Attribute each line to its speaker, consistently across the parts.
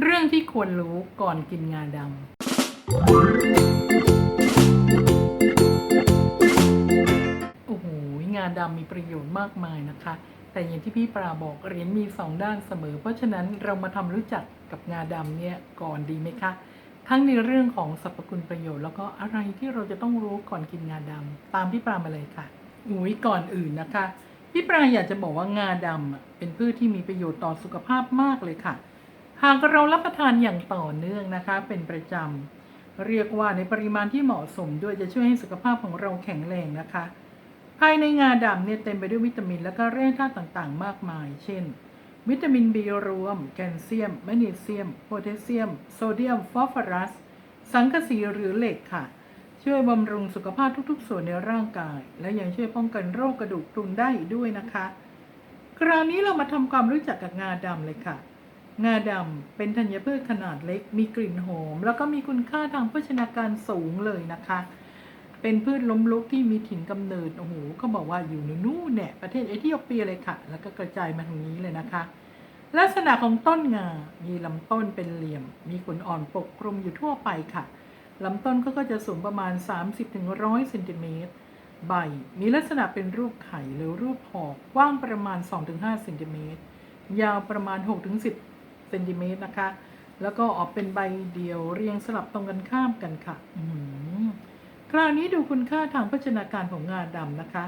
Speaker 1: เรื่องที่ควรรู้ก่อนกินงาดำ โอ้โห งาดำมีประโยชน์มากมายนะคะ แต่อย่างที่พี่ปราบอกเหรียญมีสองด้านเสมอ เพราะฉะนั้นเรามาทำรู้จักกับงาดำเนี่ยก่อนดีไหมคะ ทั้งในเรื่องของสรรพคุณประโยชน์แล้วก็อะไรที่เราจะต้องรู้ก่อนกินงาดำตามพี่ปรามาเลยค่ะอุ้ยก่อนอื่นนะคะ พี่ปราอยากจะบอกว่างาดำเป็นพืชที่มีประโยชน์ต่อสุขภาพมากเลยค่ะ หากเรารับประทานอย่างต่อเนื่องนะคะ เป็นประจำเรียกว่าในปริมาณที่เหมาะสมด้วยจะช่วยให้สุขภาพของเราแข็งแรงนะคะ ภายในงาดำเนี่ยเต็มไปด้วยวิตามิน และก็แร่ธาตุต่างๆ มากมาย เช่น วิตามินบีรวม แคลเซียมแมกนีเซียมโพแทสเซียม โซเดียม ฟอสฟอรัส สังกะสีหรือเหล็กค่ะ ช่วยบำรุงสุขภาพทุกๆ ส่วนในร่างกาย และยังช่วยป้องกันโรคกระดูกพรุนได้อีกด้วยนะคะ คราวนี้เรามาทำความรู้จักกับงาดำเลยค่ะ งาดำเป็นธัญพืชขนาดเล็ก มีกลิ่นหอม แล้วก็มีคุณค่าทางโภชนาการสูงเลยนะคะ เป็นพืชล้มลุกที่มีถิ่นกำเนิด โอ้โหเขาบอกว่าอยู่ในนู่นเนี่ยประเทศเอธิโอเปียเลยค่ะ แล้วก็กระจายมาทางนี้เลยนะคะ ลักษณะของต้นงา มีลำต้นเป็นเหลี่ยม มีขนอ่อนปกคลุมอยู่ทั่วไปค่ะลำต้นก็จะสูงประมาณ 30-100เซนติเมตร ใบ มีลักษณะเป็นรูปไข่หรือรูปหอกกว้างประมาณ 2-5เซนติเมตร ยาวประมาณ 6-10 เซนติเมตรนะคะ แล้วก็ออกเป็นใบเดียวเรียงสลับตรงกันข้ามกันค่ะคราวนี้ดูคุณค่าทางโภชนาการของงาดำนะคะ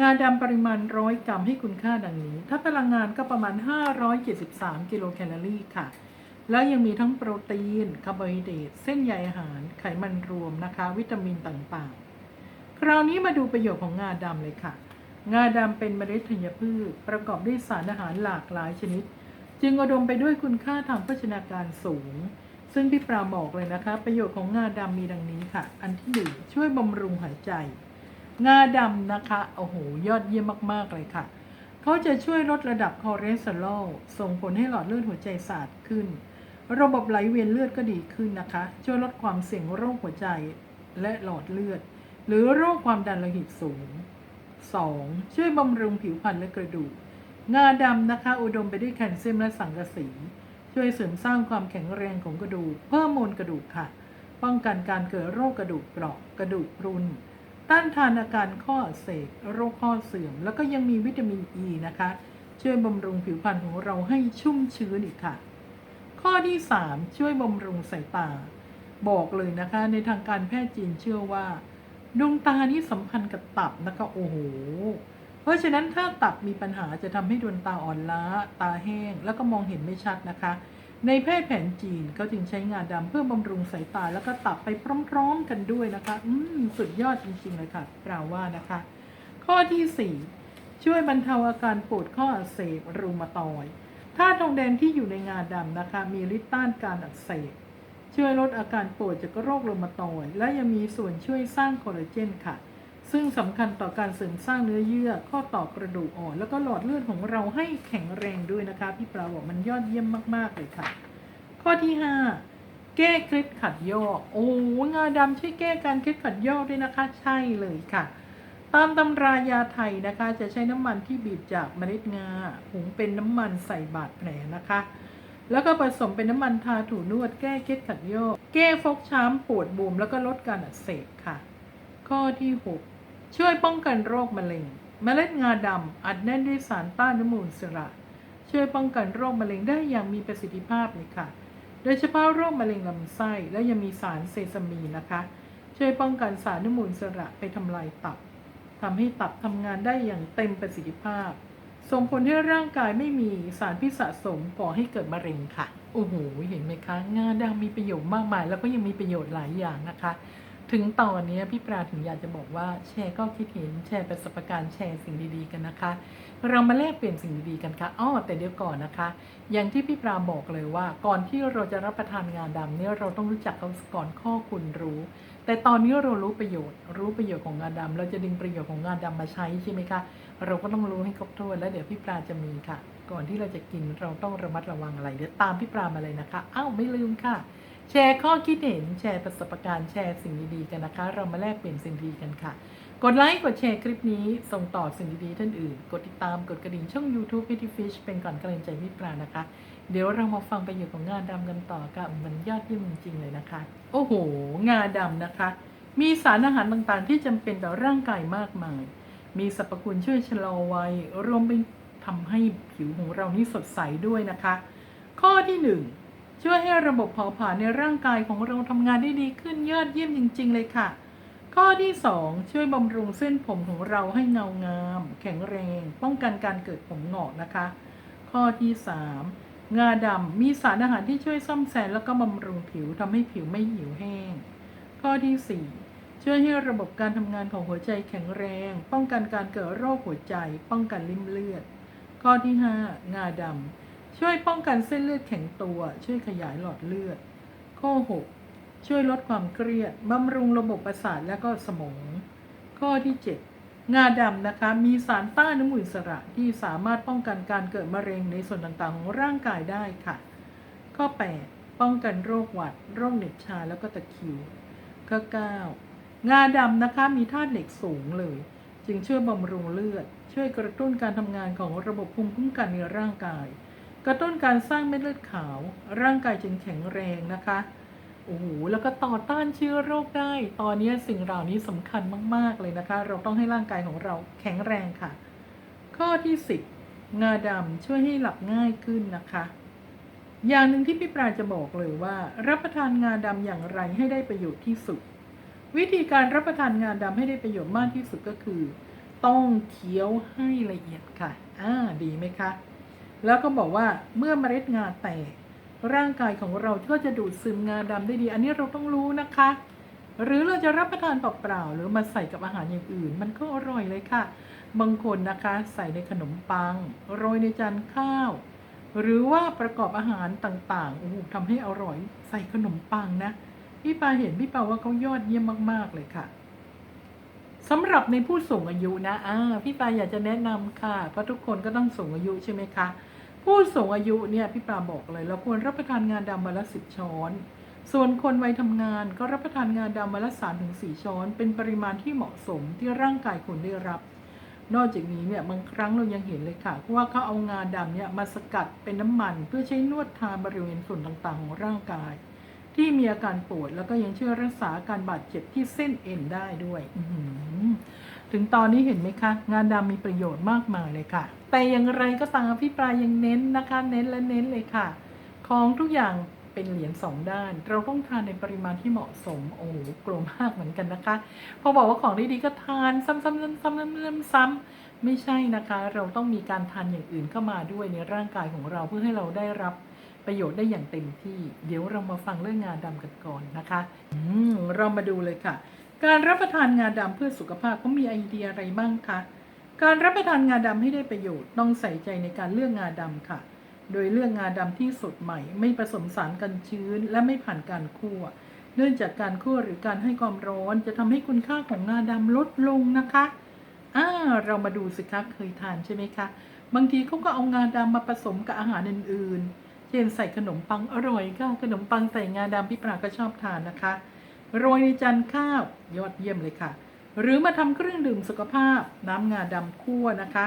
Speaker 1: งาดำปริมาณร้อยกรัมให้คุณค่าดังนี้ ถ้าพลังงานก็ประมาณ 573 กิโลแคลอรี่ค่ะ แล้วยังมีทั้งโปรตีนคาร์โบไฮเดรตเส้นใยอาหาร ไขมันรวมนะคะ วิตามินต่างๆ คราวนี้มาดูประโยชน์ของงาดำเลยค่ะ งาดำเป็นเมล็ดธัญพืช ประกอบด้วยสารอาหารหลากหลายชนิด จึงอุดมไปด้วยคุณค่าทางโภชนาการสูง ซึ่งพี่ปราบอกเลยนะคะ ประโยชน์ของงาดำมีดังนี้ค่ะ อันที่หนึ่งช่วยบำรุงหายใจ งาดำนะคะโอ้โหยอดเยี่ยมมากๆเลยค่ะ เขาจะช่วยลดระดับคอเลสเตอรอลส่งผลให้หลอดเลือดหัวใจสะอาดขึ้น ระบบไหลเวียนเลือดก็ดีขึ้นนะคะ ช่วยลดความเสี่ยงโรคหัวใจและหลอดเลือด หรือโรคความดันโลหิตสูง 2. ช่วยบำรุงผิวพรรณและกระดูก งาดำนะคะ อุดมไปด้วยแคลเซียมและสังกะสี ช่วยเสริมสร้างความแข็งแรงของกระดูก เพิ่มมวลกระดูกค่ะ ป้องกันการเกิดโรคกระดูกเปราะกระดูกพรุน ต้านทานอาการข้ออักเสบโรคข้อเสื่อม แล้วก็ยังมีวิตามินอ e ีนะคะ ช่วยบำรุงผิวพรรณของเราให้ชุ่มชื้นอีกค่ะ ข้อที่ 3 ช่วยบำรุงสายตา บอกเลยนะคะ ในทางการแพทย์จีนเชื่อว่าดวงตานี่สัมพันธ์กับตับนะคะโอ้โห เพราะฉะนั้นถ้าตับมีปัญหาจะทำให้ดวงตาอ่อนล้า ตาแห้ง แล้วก็มองเห็นไม่ชัดนะคะ ในแพทย์แผนจีนก็จึงใช้งาดำเพื่อบำรุงสายตา แล้วก็ตับไปพร้อมๆกันด้วยนะคะ อืมสุดยอดจริงๆเลยค่ะกล่าวว่านะคะ ข้อที่ 4 ช่วยบรรเทาอาการปวดข้ออักเสบรูมาตอยด์ธาตุทองแดงที่อยู่ในงาดำนะคะ มีฤทธิ์ต้านการอักเสบช่วยลดอาการปวดจากโรครูมาตอยและยังมีส่วนช่วยสร้างคอลลาเจนค่ะ ซึ่งสำคัญต่อการเสริมสร้างเนื้อเยื่อ ข้อต่อกระดูกอ่อน แล้วก็หลอดเลือดของเราให้แข็งแรงด้วยนะคะ พี่ปลาบอกมันยอดเยี่ยมมากๆเลยค่ะ ข้อที่ 5 แก้เคล็ดขัดยอก โอ้งาดำช่วยแก้การเคล็ดขัดยอกด้วยนะคะ ใช่เลยค่ะ ตามตำรายาไทยนะคะ จะใช้น้ำมันที่บีบจากเมล็ดงาหุงเป็นน้ำมันใส่บาดแผลนะคะแล้วก็ผสมเป็นน้ำมันทาถูนวดแก้เคล็ดขัดยอกแก้ฟกช้ำปวดบวมแล้วก็ลดการอักเสบค่ะ ข้อที่ 6 ช่วยป้องกันโรคมะเร็ง เมล็ดงาดำอัดแน่นด้วยสารต้านอนุมูลอิสระ ช่วยป้องกันโรคมะเร็งได้อย่างมีประสิทธิภาพเลยค่ะ โดยเฉพาะโรคมะเร็งลำไส้และยังมีสารเซซามีนนะคะ ช่วยป้องกันสารอนุมูลอิสระไปทำลายตับทำให้ตับทำงานได้อย่างเต็มประสิทธิภาพ ส่งผลให้ร่างกายไม่มีสารพิษสะสมก่อให้เกิดมะเร็งค่ะ โอ้โห เห็นไหมคะ งาดำมีประโยชน์มากมาย แล้วก็ยังมีประโยชน์หลายอย่างนะคะ ถึงตอนนี้พี่ปราถึงอยากจะบอกว่าแชร์ก็คิดเห็นแชร์ประสบการณ์แชร์สิ่งดีๆกันนะคะ เรามาแลกเปลี่ยนสิ่งดีๆกันค่ะอ้อแต่เดี๋ยวก่อนนะคะ อย่างที่พี่ปราบอกเลยว่า ก่อนที่เราจะรับประทานงานดำเนี่ยเราต้องรู้จักเขาก่อนข้อคุณรู้ แต่ตอนนี้เรารู้ประโยชน์ รู้ประโยชน์ของงานดำเราจะดึงประโยชน์ของงานดำมาใช้ใช่ไหมคะเราก็ต้องรู้ให้ครบถ้วนแล้วเดี๋ยวพี่ปราจะมีค่ะ ก่อนที่เราจะกินเราต้องระมัดระวังอะไรเดี๋ยวตามพี่ปรามาเลยนะคะอ้าวไม่ลืมค่ะ แชร์ข้อคิดเห็นแชร์ประสบการณ์แชร์สิ่งดีๆกันนะคะ เรามาแลกเปลี่ยนสิ่งดีกันค่ะ กดไลค์กดแชร์คลิปนี้ ส่งต่อสิ่งดีๆท่านอื่น กดติดตามกดกระดิ่งช่อง YouTube พิธีฟิชเป็นก่อนกำลังใจพี่ปรานะคะ เดี๋ยวเรามาฟังประโยชน์ของงาดำกันต่อค่ะมันยอดเยี่ยมจริงๆเลยนะคะ โอ้โห งาดำนะคะ มีสารอาหารต่างๆ ที่จำเป็นต่อร่างกายมากมาย มีสรรพคุณช่วยชะลอวัยรวมไปทำให้ผิวของเรานี่สดใสด้วยนะคะ ข้อที่หนึ่ง ช่วยให้ระบบเผาผลาญในร่างกายของเราทำงานได้ดีขึ้นยอดเยี่ยมจริง ๆ เลยค่ะ ข้อที่ 2 ช่วยบำรุงเส้นผมของเราให้เงางาม แข็งแรง ป้องกันการเกิดผมหงอกนะคะ ข้อที่ 3 งาดำมีสารอาหารที่ช่วยซ่อมแซมแล้วก็บำรุงผิวทำให้ผิวไม่หิวแห้ง ข้อที่ 4 ช่วยให้ระบบการทำงานของหัวใจแข็งแรง ป้องกันการเกิดโรคหัวใจ ป้องกันริ่มเลือด ข้อที่ 5 งาดำ ช่วยป้องกันเส้นเลือดแข็งตัว ช่วยขยายหลอดเลือด ข้อ 6 ช่วยลดความเครียดบำรุงระบบประสาทและก็สมอง ข้อที่ 7 งาดำนะคะ มีสารต้านอนุมูลอิสระที่สามารถป้องกันการเกิดมะเร็งในส่วนต่างๆ ของร่างกายได้ค่ะ ข้อ 8 ป้องกันโรคหวัด โรคเหน็บชาแล้วก็ตะคิว ข้อ 9 งาดำนะคะมีธาตุเหล็กสูงเลย จึงช่วยบำรุงเลือด ช่วยกระตุ้นการทำงานของระบบภูมิคุ้มกันในร่างกาย กระตุ้นการสร้างเม็ดเลือดขาว ร่างกายจึงแข็งแรงนะคะโอ้โหแล้วก็ต่อต้านเชื้อโรคได้ ตอนนี้สิ่งเหล่านี้สำคัญมาก ๆ เลยนะคะ เราต้องให้ร่างกายของเราแข็งแรงค่ะ ข้อที่ 10 งาดำช่วยให้หลับง่ายขึ้นนะคะ อย่างหนึ่งที่พี่ปราจะบอกเลยว่า รับประทานงาดำอย่างไรให้ได้ประโยชน์ที่สุด วิธีการรับประทานงาดำให้ได้ประโยชน์มากที่สุดก็คือ ต้องเคี้ยวให้ละเอียดค่ะ อ่า ดีไหมคะ แล้วก็บอกว่าเมื่อเมล็ดงาแตก ร่างกายของเราก็จะดูดซึมงาดำได้ดี อันนี้เราต้องรู้นะคะ หรือเราจะรับประทานเปล่าๆหรือมาใส่กับอาหารอย่างอื่น มันก็อร่อยเลยค่ะ บางคนนะคะใส่ในขนมปัง โรยในจานข้าว หรือว่าประกอบอาหารต่างๆโอ้โหทำให้อร่อย ใส่ขนมปังนะพี่ปาเห็นพี่ปาว่าเขายอดเยี่ยมมากๆเลยค่ะสำหรับในผู้สูงอายุนะอ่าพี่ปาอยากจะแนะนำค่ะ เพราะทุกคนก็ต้องสูงอายุใช่ไหมคะ ผู้สูงอายุเนี่ยพี่ปาบอกเลยเราควรรับประทานงาดำวันละสิบช้อน ส่วนคนวัยทำงานก็รับประทานงาดำวันละสามถึงสี่ช้อน เป็นปริมาณที่เหมาะสมที่ร่างกายคุณได้รับ นอกจากนี้เนี่ยบางครั้งเรายังเห็นเลยค่ะว่าเขาเอางาดำเนี่ยมาสกัดเป็นน้ำมัน เพื่อใช้นวดทาบริเวณส่วนต่างๆของร่างกาย ที่มีอาการปวดแล้วก็ยังช่วยรักษาการบาดเจ็บที่เส้นเอ็นได้ด้วยถึงตอนนี้เห็นไหมคะ งานดำมีประโยชน์มากมายเลยค่ะ แต่อย่างไรก็ตามพี่ปลายยังเน้นนะคะ เน้นและเน้นเลยค่ะ ของทุกอย่างเป็นเหรียญสองด้าน เราต้องทานในปริมาณที่เหมาะสม โอ้โหกลัวมากเหมือนกันนะคะ พอบอกว่าของดีๆก็ทานซ้ำๆๆๆๆๆไม่ใช่นะคะ เราต้องมีการทานอย่างอื่นเข้ามาด้วยในร่างกายของเราเพื่อให้เราได้รับ ประโยชน์ได้อย่างเต็มที่ เดี๋ยวเรามาฟังเรื่องงาดำกันก่อนนะคะอืมเรามาดูเลยค่ะ การรับประทานงาดำเพื่อสุขภาพเขามีไอเดียอะไรบ้างคะการรับประทานงาดำให้ได้ประโยชน์ต้องใส่ใจในการเลือกงาดำค่ะ โดยเลือกงาดำที่สดใหม่ ไม่ผสมสารกันชื้น และไม่ผ่านการคั่ว เนื่องจากการคั่วหรือการให้ความร้อนจะทำให้คุณค่าของงาดำลดลงนะคะอ่าเรามาดูสิคะเคยทานใช่ไหมคะ บางทีเขาก็เอางาดำมาผสมกับอาหารอื่นๆ เช่นใส่ขนมปังอร่อยค่ะ ขนมปังใส่งาดำพี่ปราก็ชอบทานนะคะ โรยในจานข้าวยอดเยี่ยมเลยค่ะ หรือมาทำเครื่องดื่มสุขภาพ น้ำงาดำคั่วนะคะ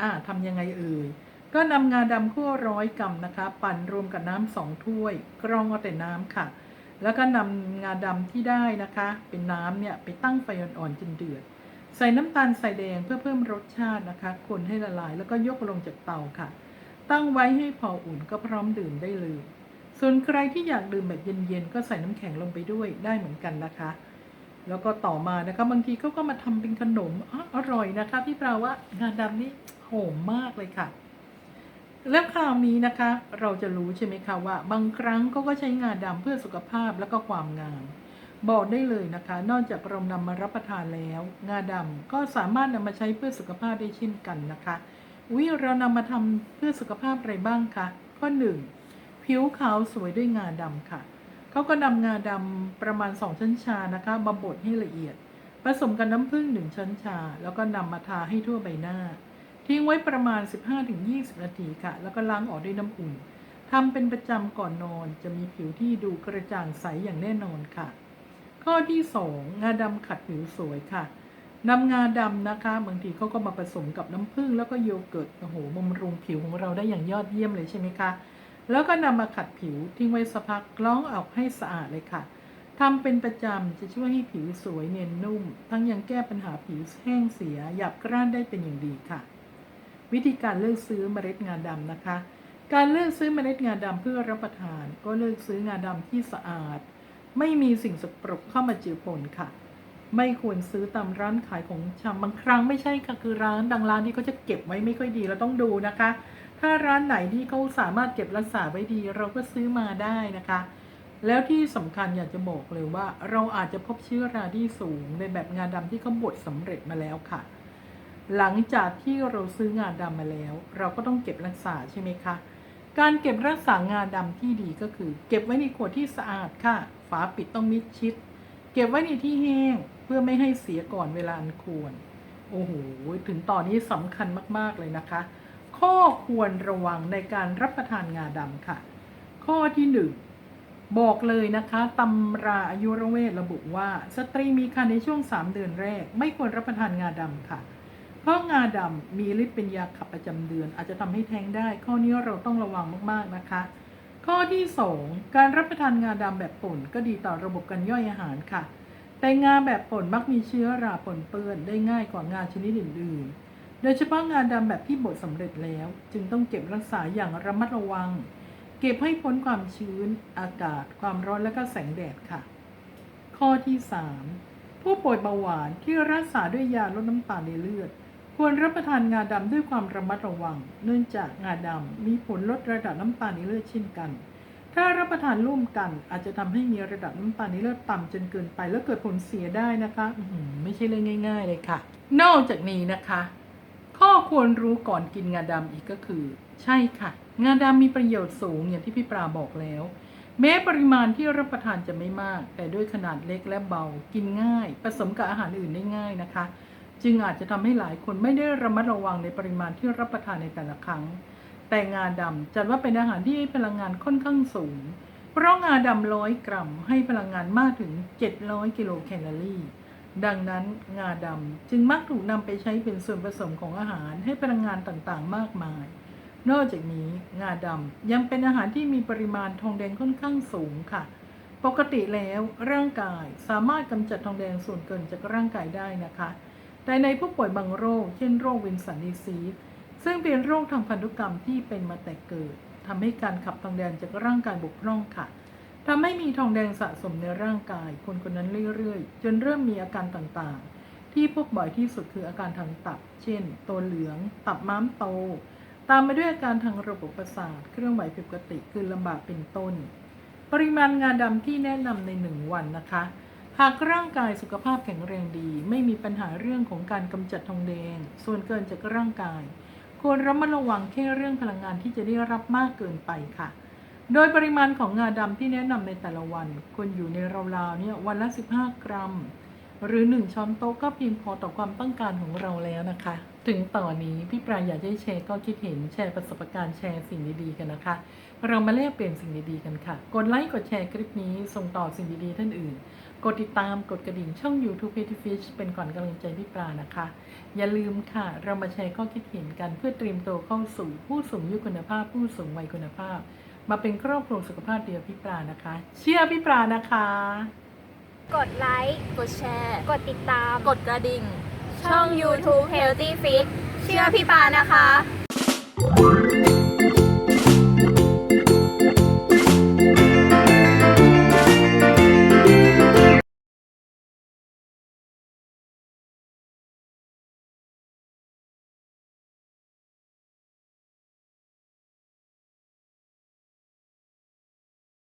Speaker 1: อ่าทำยังไงเอ่ย ก็นำงาดำคั่วร้อยกรัมนะคะ ปั่นรวมกับน้ำสองถ้วย กรองเอาแต่น้ำค่ะ แล้วก็นำงาดำที่ได้นะคะ เป็นน้ำเนี่ยไปตั้งไฟอ่อนๆจนเดือด ใส่น้ำตาลใส่แดงเพื่อเพิ่มรสชาตินะคะ คนให้ละลายแล้วก็ยกลงจากเตาค่ะ ตั้งไว้ให้พออุ่นก็พร้อมดื่มได้เลย ส่วนใครที่อยากดื่มแบบเย็นๆ ก็ใส่น้ำแข็งลงไปด้วยได้เหมือนกันนะคะ แล้วก็ต่อมานะคะบางทีเขาก็มาทำเป็นขนมออร่อยนะคะ พี่ปราว่างาดำนี่หอมมากเลยค่ะ แล้วคราวนี้นะคะ เราจะรู้ใช่ไหมคะว่า บางครั้งเขาก็ใช้งาดำเพื่อสุขภาพและก็ความงามบอกได้เลยนะคะ นอกจากเรานำมารับประทานแล้ว งาดำก็สามารถนำมาใช้เพื่อสุขภาพได้เช่นกันนะคะ วิเรานำมาทำเพื่อสุขภาพอะไรบ้างคะข้อหนึ่งผิวขาวสวยด้วยงาดำค่ะเขาก็นำงาดำประมาณ 2 ชั้นชานะคะมาบดให้ละเอียด ผสมกับน้ำผึ้ง1 ช้อนชา แล้วก็นำมาทาให้ทั่วใบหน้า ทิ้งไว้ประมาณ 15-20 นาทีค่ะ แล้วก็ล้างออกด้วยน้ำอุ่นทำเป็นประจำก่อนนอนจะมีผิวที่ดูกระจ่างใสอย่างแน่นอนค่ะ ข้อที่ 2 งาดำขัดผิวสวยค่ะ นำงาดำนะคะ บางทีเขาก็มาผสมกับน้ำผึ้งแล้วก็โยเกิร์ตโอ้โหบำรุงผิวของเราได้อย่างยอดเยี่ยมเลยใช่ไหมคะ แล้วก็นำมาขัดผิวทิ้งไว้สักพักล้องออกให้สะอาดเลยค่ะทำเป็นประจำจะช่วยให้ผิวสวยเนียนนุ่ม ทั้งยังแก้ปัญหาผิวแห้งเสียหยาบกร้านได้เป็นอย่างดีค่ะ วิธีการเลือกซื้อเมล็ดงาดำนะคะ การเลือกซื้อเมล็ดงาดำเพื่อรับประทาน ก็เลือกซื้องาดำที่สะอาด ไม่มีสิ่งสกปรกเข้ามาเจือปนค่ะ ไม่ควรซื้อตามร้านขายของชำบางครั้งไม่ใช่ค่ะคือร้านบางร้านที่เขาจะเก็บไว้ไม่ค่อยดีเราต้องดูนะคะ ถ้าร้านไหนที่เขาสามารถเก็บรักษาไว้ดี เราก็ซื้อมาได้นะคะ แล้วที่สำคัญอยากจะบอกเลยว่า เราอาจจะพบเชื้อราที่สูงในแบบงานดำที่เขาบดสำเร็จมาแล้วค่ะ หลังจากที่เราซื้องานดำมาแล้ว เราก็ต้องเก็บรักษาใช่ไหมคะการเก็บรักษางาดำที่ดีก็คือ เก็บไว้ในขวดที่สะอาดค่ะ ฝาปิดต้องมิดชิด เก็บไว้ในที่แห้ง พื่อไม่ให้เสียก่อนเวลาอันควร โอ้โห ถึงตอนนี้สำคัญมากๆเลยนะคะ ข้อควรระวังในการรับประทานงาดำค่ะ ข้อที่หนึ่งบอกเลยนะคะตำราอายุรเวทระบุว่า สตรีมีครรภ์ในช่วง 3 เดือนแรก ไม่ควรรับประทานงาดำค่ะ เพราะงาดำมีฤทธิ์เป็นยาขับประจำเดือน อาจจะทำให้แท้งได้ ข้อนี้เราต้องระวังมากๆนะคะ ข้อที่ 2 การรับประทานงาดำแบบป่นก็ดีต่อระบบการย่อยอาหารค่ะ แต่งาแบบป่นมักมีเชื้อราปนเปื้อนได้ง่ายกว่างาชนิดอื่นๆ โดยเฉพาะงาดำแบบที่บดสำเร็จแล้ว จึงต้องเก็บรักษาอย่างระมัดระวัง เก็บให้พ้นความชื้น อากาศ ความร้อนและก็แสงแดดค่ะ ข้อที่ 3 ผู้ป่วยเบาหวานที่รักษาด้วยยาลดน้ำตาลในเลือด ควรรับประทานงาดำด้วยความระมัดระวัง เนื่องจากงาดำมีผลลดระดับน้ำตาลในเลือดเช่นกัน ถ้ารับประทานร่วมกันอาจจะทำให้มีระดับน้ำตาลในเลือดต่ำจนเกินไป แล้วเกิดผลเสียได้นะคะอืไม่ใช่เรื่องง่าย ๆ เลยค่ะ นอกจากนี้นะคะ ข้อควรรู้ก่อนกินงาดำอีกก็คือ ใช่ค่ะ งาดำมีประโยชน์สูงอย่างที่พี่ปราบอกแล้ว แม้ปริมาณที่รับประทานจะไม่มาก แต่ด้วยขนาดเล็กและเบา กินง่าย ผสมกับอาหารอื่นได้ง่ายนะคะ จึงอาจจะทำให้หลายคนไม่ได้ระมัดระวังในปริมาณที่รับประทานในแต่ละครั้ง แต่งาดำจัดว่าเป็นอาหารที่ให้พลังงานค่อนข้างสูง เพราะงาดำร้อยกรัมให้พลังงานมากถึง 700 กิโลแคลอรี่ ดังนั้นงาดำจึงมักถูกนำไปใช้เป็นส่วนผสมของอาหารให้พลังงานต่างๆ มากมาย นอกจากนี้งาดำยังเป็นอาหารที่มีปริมาณทองแดงค่อนข้างสูงค่ะ ปกติแล้วร่างกายสามารถกำจัดทองแดงส่วนเกินจากร่างกายได้นะคะ แต่ในผู้ป่วยบางโรค เช่นโรควินสันดิซีส ซึ่งเป็นโรคทางพันธุกรรมที่เป็นมาแต่เกิดทำให้การขับทองแดงจากร่างกายบกพร่องค่ะทำให้มีทองแดงสะสมในร่างกาย คนคนนั้นเรื่อยๆ จนเริ่มมีอาการต่างๆ ที่พบบ่อยที่สุดคืออาการทางตับ เช่น ตัวเหลือง ตับม้ามโต ตามมาด้วยอาการทางระบบประสาท เครื่องไหวผิดปกติ คือลำบากเป็นต้น ปริมาณงาดำที่แนะนำในหนึ่งวันนะคะ หากร่างกายสุขภาพแข็งแรงดี ไม่มีปัญหาเรื่องของการกำจัดทองแดง ส่วนเกินจากร่างกาย ควรระมัดระวังแค่เรื่องพลังงานที่จะได้รับมากเกินไปค่ะ โดยปริมาณของงาดำที่แนะนำในแต่ละวันควรอยู่ในราวๆเนี่ยวันละ 15 กรัม หรือ 1 ช้อนโต๊ะก็เพียงพอต่อความต้องการของเราแล้วนะคะ ถึงตอนนี้พี่ปราอยากให้แชร์ก็คิดเห็นแชร์ประสบการณ์แชร์สิ่งดีๆกันนะคะ เรามาแลกเปลี่ยนสิ่งดีๆกันค่ะ กดไลค์กดแชร์คลิปนี้ส่งต่อสิ่งดีๆท่านอื่น กดติดตามกดกระดิ่งช่อง YouTube p e t y Fish เป็นก่อนกำลังใจพี่ปรานะคะ อย่าลืมค่ะ เรามาแชร์ข้อคิดเห็นกันเพื่อเตรียมตัวเข้าสู่ผู้สูงอายุคุณภาพ ผู้สูงวัยคุณภาพ มาเป็นครอบครัวสุขภาพเดียวพี่ปรานะคะ เชื่อพี่ปรานะคะ
Speaker 2: กดไลค์
Speaker 3: กดแชร์
Speaker 2: กดติดตาม
Speaker 3: กดกระดิ่ง
Speaker 2: ช่อง YouTube Healthy Fit เชื่อพี่ปานะคะ